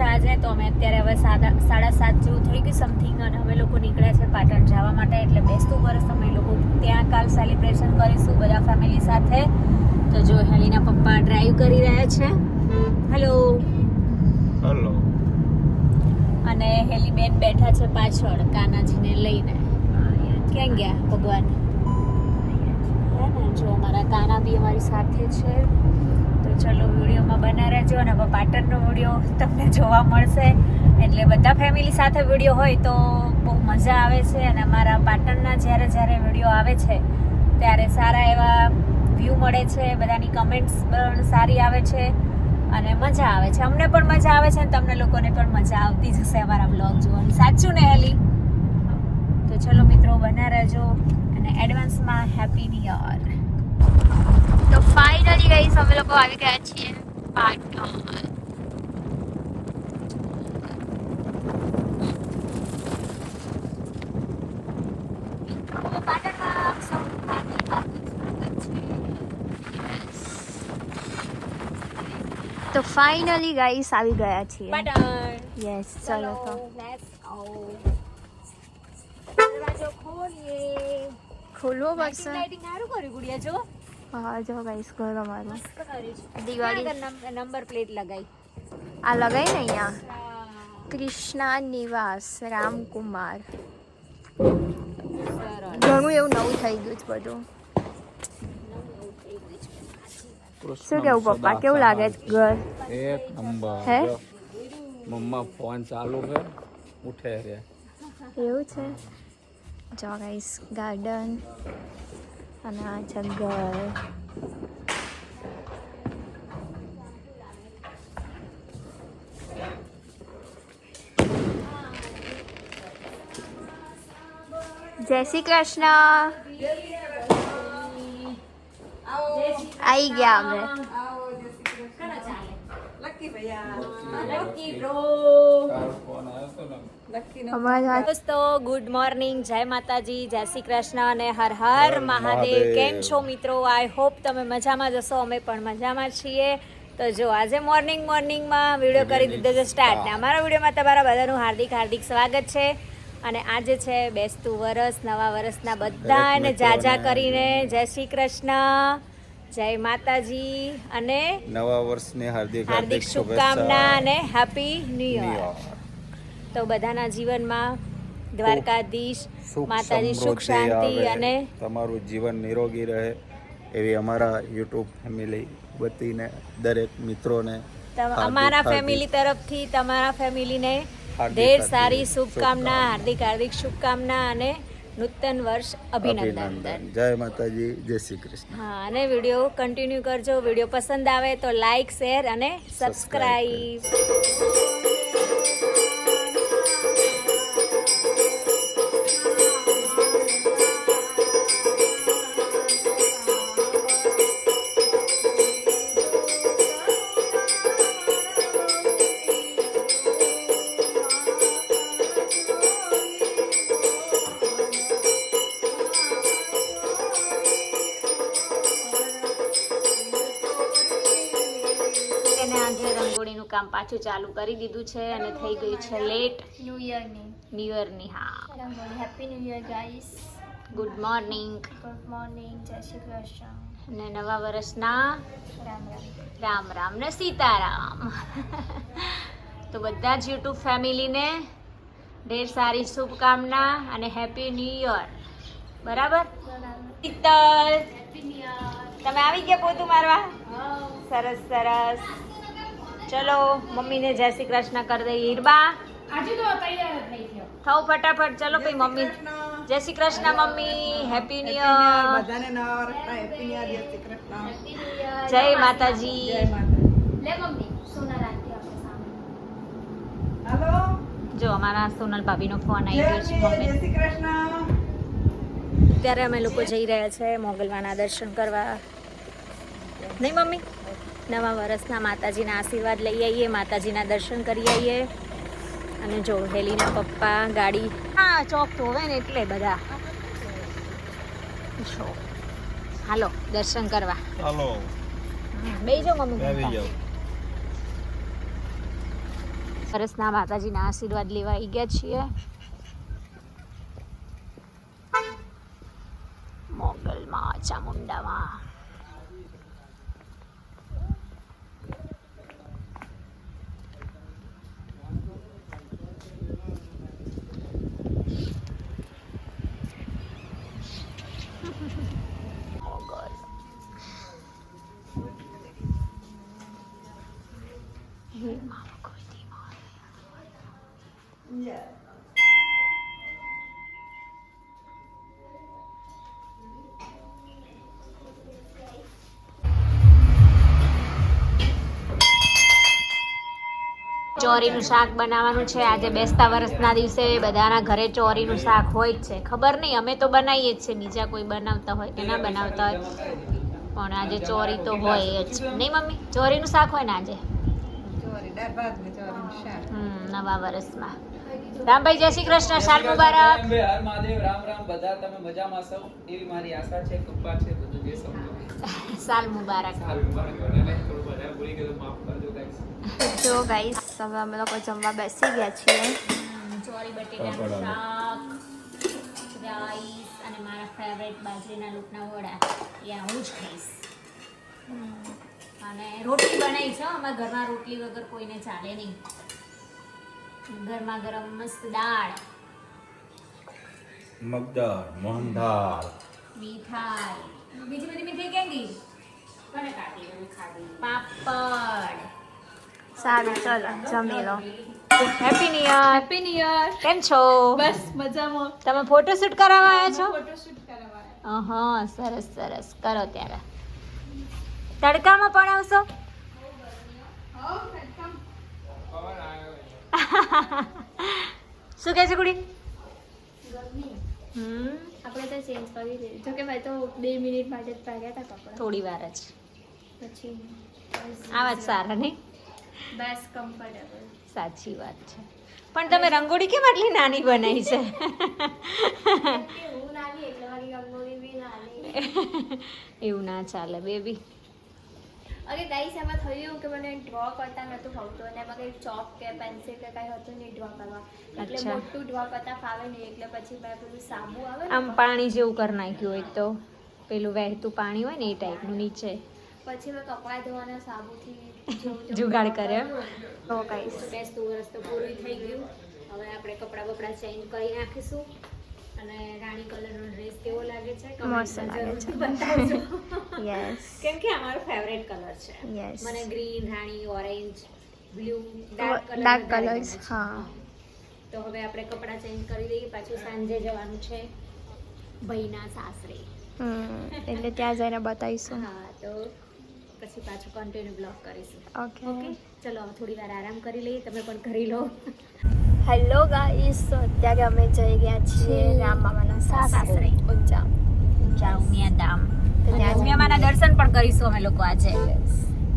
છે આજે તો અમે અત્યારે હવે સાડા સાત જેવું થઈ ગયું સમથિંગ અને અમે લોકો નીકળ્યા છે પાટણ જવા માટે એટલે બેસતું વર્ષ અમે લોકો ત્યાં કાલ સેલિબ્રેશન કરીશું બધા ફેમિલી સાથે. તો જો હેલીના પપ્પા ડ્રાઈવ કરી રહ્યા છે. હેલો હેલો અને હેલી બેન બેઠા છે પાછળ કાનાજીને લઈને. ક્યાં ગયા ભગવાન? જો અમારા કાના બી અમારી સાથે છે. ચલો વિડીયોમાં બના રહેજો અને હવે પાટણનો વીડિયો તમને જોવા મળશે. એટલે બધા ફેમિલી સાથે વીડિયો હોય તો બહુ મજા આવે છે અને અમારા પાટણના જ્યારે જ્યારે વીડિયો આવે છે ત્યારે સારા એવા વ્યૂ મળે છે બધાની કમેન્ટ્સ પણ સારી આવે છે અને મજા આવે છે. અમને પણ મજા આવે છે અને તમને લોકોને પણ મજા આવતી જશે અમારા બ્લોગ જોવાની. સાચું ને હેલી તો ચલો મિત્રો બના રહેજો અને એડવાન્સમાં હેપી ન્યુ યર તો ફાઇનલી ગાઈસ અમે લોકો આવી ગયા છીએ પાટણ તો ફાઇનલી ગાઈસ આવી ગયા છીએ. યસ ચલો તો. ખોલવો પડશે લાઇટિંગ સારું કર્યું ગુડિયા જો. હા જો ગાઈસ ઘર અમારું દિવાળી. Number plate લગાઈ. આ લગાઈ ને અહીંયા? કૃષ્ણા નિવાસ રામકુમાર. ઘણું એવું નવું થઈ ગયું છે બધું. શું કેવું પપ્પા કેવું લાગે છે ઘર? એક નંબર. હે? મમ્મા ફોન ચાલુ છે ઉઠે રે એવું છે? જો ગાઈસ ગાર્ડન અને આ છે ઘર જય શ્રી કૃષ્ણ આવી ગયા અમે લકી બ્રો તારો ફોન આવ્યો તો ને અમારા દોસ્તો ગુડ મોર્નિંગ જય માતાજી જય શ્રી કૃષ્ણ અને હર હર મહાદેવ. કેમ છો મિત્રો? આઈ હોપ તમે મજામાં જશો અમે પણ મજામાં છીએ. તો જો આજે મોર્નિંગ મોર્નિંગમાં વીડિયો કરી દીધો છે સ્ટાર્ટ. ને અમારા વિડીયોમાં તમારા બધાનું હાર્દિક હાર્દિક સ્વાગત છે. અને આજે છે બેસતું વરસ નવા વરસના બધાને. જાજા કરીને જય શ્રી કૃષ્ણ જય માતાજી અને નવા વર્ષની હાર્દિક હાર્દિક શુભકામના અને હેપી ન્યુ યર તો બધાના જીવનમાં દ્વારકાધીશ માતાજી સુખ શાંતિ અને તમારું જીવન નિરોગી રહે એવી અમારા યુટ્યુબ ફેમિલી વતીને દરેક મિત્રોને અમારા ફેમિલી તરફથી તમારા ફેમિલીને ઢેર સારી શુભકામના. હાર્દિક હાર્દિક શુભકામના અને નૂતન વર્ષ અભિનંદન. જય માતાજી જય શ્રી કૃષ્ણ. હા અને વીડિયો કન્ટિન્યુ કરજો. વીડિયો પસંદ આવે તો લાઈક શેર અને સબસ્ક્રાઈબ એને આજે રંગોળીનું કામ પાછું ચાલુ કરી દીધું છે અને થઈ ગયું છે લેટ ન્યૂ યરની ન્યુ યરની હા. Rangoli. Happy new year guys good morning good morning જય શ્રી કૃષ્ણ. અને નવા વર્ષના રામ રામ. રામ રામ ને સીતારામ. તો બધા જ યુટ્યુબ ફેમિલીને ઢેર સારી શુભકામના અને હેપી ન્યૂ યર બરાબર? શીતલ તમે આવી ગયા પોતું મારવા? સરસ સરસ. ચલો મમ્મીને જય શ્રી કૃષ્ણ કરી દઈએ હીરબા થવું ફટાફટ ચલો ભાઈ મમ્મી. જય Shri Krishna mummy. Happy new year બધાને નવા વર્ષના હેપી ન્યુ યર જય શ્રી કૃષ્ણ. જય માતાજી. જય માતા લે મમ્મી સોના રાખી આપણે સામે. હાલો? જો અમારા સોનલ ભાભીનો ફોન આવી જય ગયો છે જય મમ્મી. શ્રી કૃષ્ણ. ત્યારે અમે લોકો જઈ રહ્યા છે મોગલવાના દર્શન કરવા. નહીં મમ્મી? નવા વર્ષના માતાજીના આશીર્વાદ લઈ આવીએ માતાજીના દર્શન કરી આવીએ અને જો હેલીના પપ્પા ગાડી. હા ચોક તો હોય ને એટલે બધા. જો હાલો દર્શન કરવા. હાલો. બે જો મમ્મી સરસના માતાજીના આશીર્વાદ લેવા આવી ગયા છીએ. મોગલમાં ચામુંડામાં મોગલ હે મા કોઈ દી ચોરીનું શાક બનાવવાનું છે. આજે બેસતા વર્ષના દિવસે બધાના ઘરે ચોરીનું શાક હોય જ છે. ખબર નહીં અમે તો બનાવીએ જ છે. બીજા કોઈ બનાવતા હોય કે ના બનાવતા હોય. પણ આજે ચોરી તો હોય જ. નહીં મમ્મી? ચોરીનું શાક હોય ને આજે? નવા વર્ષમાં. રામભાઈ જય શ્રી કૃષ્ણ સાલ મુબારક. હર મહાદેવ રામ રામ બધા તમે મજામાં સૌ એવી મારી આશા છે કૃપા છે બધું જે સમજો. સાલ મુબારક. સાલ મુબારક બધાને થોડું બધા ભૂલી ગયું માફ કરજો ગાઈસ જો ગાઈસ હવે અમે લોકો જમવા બેસી ગયા છીએ. ચોરી બટેટાનું શાક રાઈસ અને મારા ફેવરેટ બાજરીના લોટના વડા. એ હું જ ખાઈશ. અને રોટલી બનાવી છે અમારા ઘરમાં રોટલી વગર કોઈને ચાલે નહીં. ગરમા ગરમ મસ્ત દાળ. મગદાળ મોહનદાળ મીઠાઈ. બીજી બધી મીઠાઈ ક્યાં ગઈ? કોને કાઢી પાપડ. સારું ચલો જમી લો. Happy new year happy new year કેમ છો? બસ મજામાં. તમે ફોટોશૂટ કરાવવા આવ્યા છો? ફોટોશૂટ કરવા હા સરસ સરસ. કરો ત્યારે. તડકામાં પણ આવશો? શું કહે છે કુડી? હમ. આપણે તો ચેન્જ કરી દઈએ. જો કે ભાઈ તો બે મિનિટ માટે જ પહેર્યા હતા કપડાં. થોડી વાર જ. પછી આ વાત સારા નહીં? બસ કમ્ફર્ટેબલ સાચી વાત છે. પણ તમે રંગોળી કેમ આટલી નાની બનાવી છે? એવું ના ચાલે બેબી. અરે ગાઈસ એમાં થયું એવું કે મને ડ્રો કરતા નહોતું ફાવતું અને એમાં કંઈ ચોક કે પેન્સિલ કે કંઈ હતું નહીં ડ્રો કરવા. એટલે મોટું ડ્રો કરતા ફાવે નહીં એટલે પછી મેં પેલું સાબુ આવે આમ પાણી જેવું કરી નાખ્યું એક તો. પેલું વહેતું પાણી હોય ને એ ટાઈપનું નીચે. પછી મેં કપડાં ધોવાના સાબુથી જુગાડ કર્યો. તો ગાઈસ બેસતું વર્ષ તો પૂરું થઈ ગયું. હવે આપણે કપડાં બપડા ચેન્જ કરી નાખીશું. અને રાણી કલરનો ડ્રેસ કેવો લાગે છે? મસ્ત લાગે છે. યસ કેમ કે અમારો ફેવરેટ કલર છે. યસ મને ગ્રીન રાણી orange blue dark colour dark colours હા. તો હવે આપણે કપડાં ચેન્જ કરી દઈએ. પાછું સાંજે જવાનું છે ભાઈના સાસરે. એટલે ત્યાં જઈને બતાવીશું. હા તો પછી પાછું કન્ટિન્યુ બ્લોગ કરીશું. ઓકે ઓકે ચલો થોડી વાર આરામ કરી લઈએ. તમે પણ કરી લો. હેલો ગાઈસ તો અત્યારે અમે જઈ ગયા છીએ રામ મામાના સાસરે. ઊંચા. ઊંચા ઉમિયા ધામ ઉમિયા ત્યાં ઉમિયામાના દર્શન પણ કરીશું અમે લોકો આજે.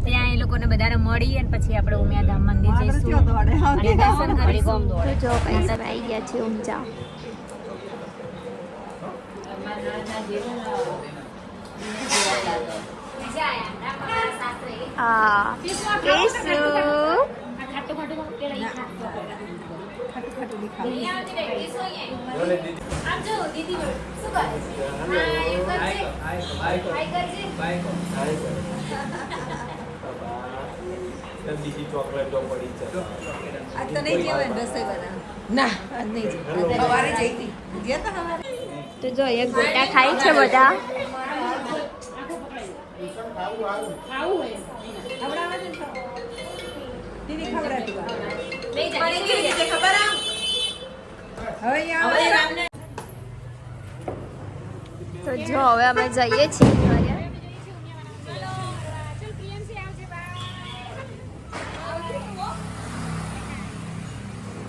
ત્યાં એ લોકોને બધાને મળી અને પછી આપણે ઉમિયા ધામ મંદિર જઈશું. દોડે અને દર્શન કરીશું. જો ગાઈસ આવી ગયા છીએ ઊંચા. હા. કેસુ બીજી ચોકલેટો પડી છે તો નહીં કહેવાય રસોઈ બનાવ ના. આજ નહીં સવારે જઈ ગયા તા સવારે તો જો એક ગોટા ખાય છે બધા. દીદી ખવડાવતી વા. કેવી રીતે ખબર આમ? હવે અહીંયા આવે. તો જો હવે અમે જઈએ છીએ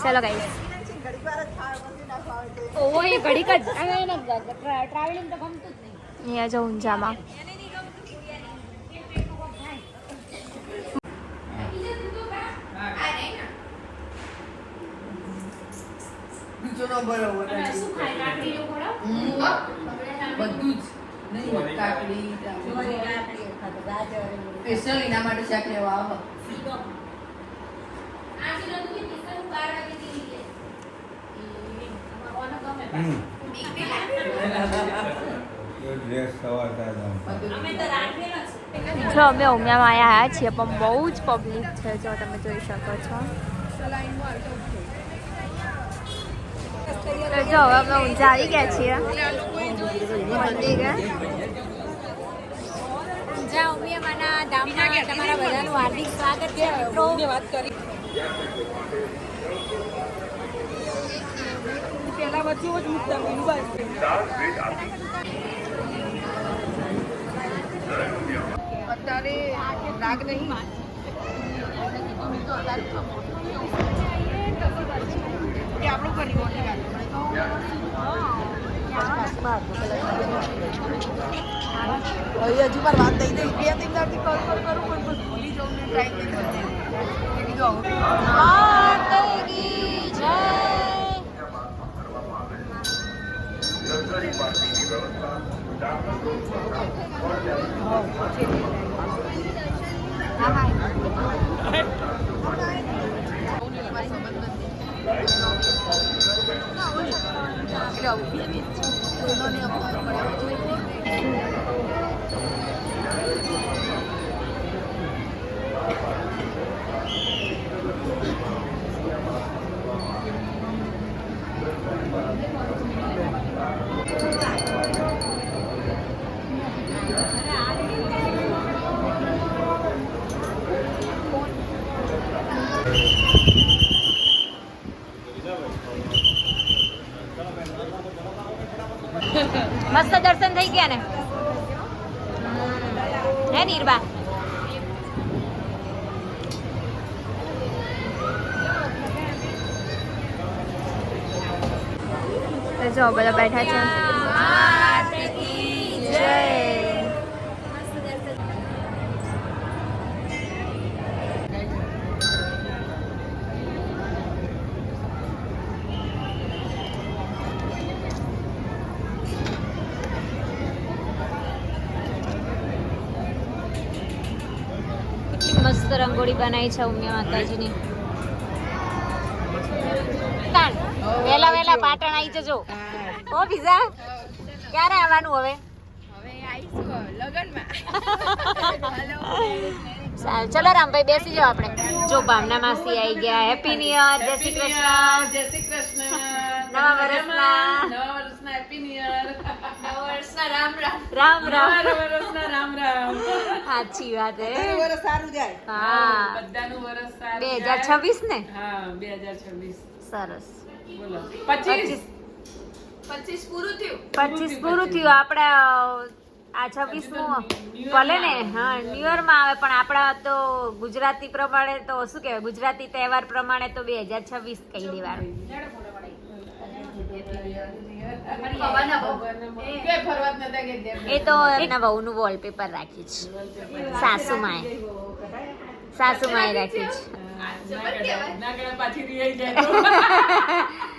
ચાલો ચલો ગાઈસ એ ઘડીક જ ટ્રાવેલિંગ તો ગમતું જ નહીં. અહીંયા જો ઊંઝામાં. કાકડી નું ખોરાક બધું જ. નહીં કાકડી સ્પેશિયલ એના માટે શાક લેવા આવો. જો અમે ઉમિયામાં આવ્યા છીએ પણ બહુ જ પબ્લિક છે જો તમે જોઈ શકો છો. તો જો હવે અમે ઊંઝા આવી ગયા છીએ. મંદિરે. ઊંઝા ઉમિયામાના ધામમાં તમારા બધાનું હાર્દિક સ્વાગત છે મિત્રો. વાત કરી. પેલા વચ્ચે જ મૂકતા પેલું બાજુ. અત્યારે રાગ નહીં. એ આપણું કરી હવે હજુ મારે વાત થઈ ગઈ. બે ત્રણ દાડથી કોલ કરું પણ ભૂલી જાઉં ને ટાઈમ નહીં મળે મેં કીધું હવે એટલે આવું બે મિનિટ છે. દોનોને અપમાન કર્યા પછી મસ્ત દર્શન થઈ ગયા ને? હે નીરબા. જો બધા બેઠા છે. જય. મસ્ત રંગોળી બનાવી છે ઉમિયા માતાજીની. વેલા વેલા પાટણ આવી જજો. ઓ બીજા? ક્યારે આવવાનું હવે? સારું ચલો રામભાઈ બેસી જાઓ આપણે. જો ભાવના માસી આવી ગયા. હેપી ન્યુ યર જય શ્રી કૃષ્ણ. જય શ્રી કૃષ્ણ. નવા વર્ષના. નવા વર્ષના હેપી ન્યર નવા વર્ષના રામ રામ નવા વર્ષના રામ રામ સાચી વાત હે વર્ષ સારું જાય હા બધાનું વર્ષ સારું બે જાય. હજાર છવ્વીસ ને હા બે હજાર છવ્વીસ સરસ બોલો પચીસ પચીસ પૂરું થયું આપણે આ છવ્વીસનું ભલે ને હા ન્યુ યરમાં આવે પણ આપણા તો ગુજરાતી પ્રમાણે તો શું કહેવાય ગુજરાતી તહેવાર પ્રમાણે તો બે હજાર છવ્વીસ કહી દેવાનું કે ફરવા જ નતા ગયા એ તો એના વહુનું વોલપેપર રાખ્યું છે. સાસુમાએ. સાસુમાએ રાખ્યું છે.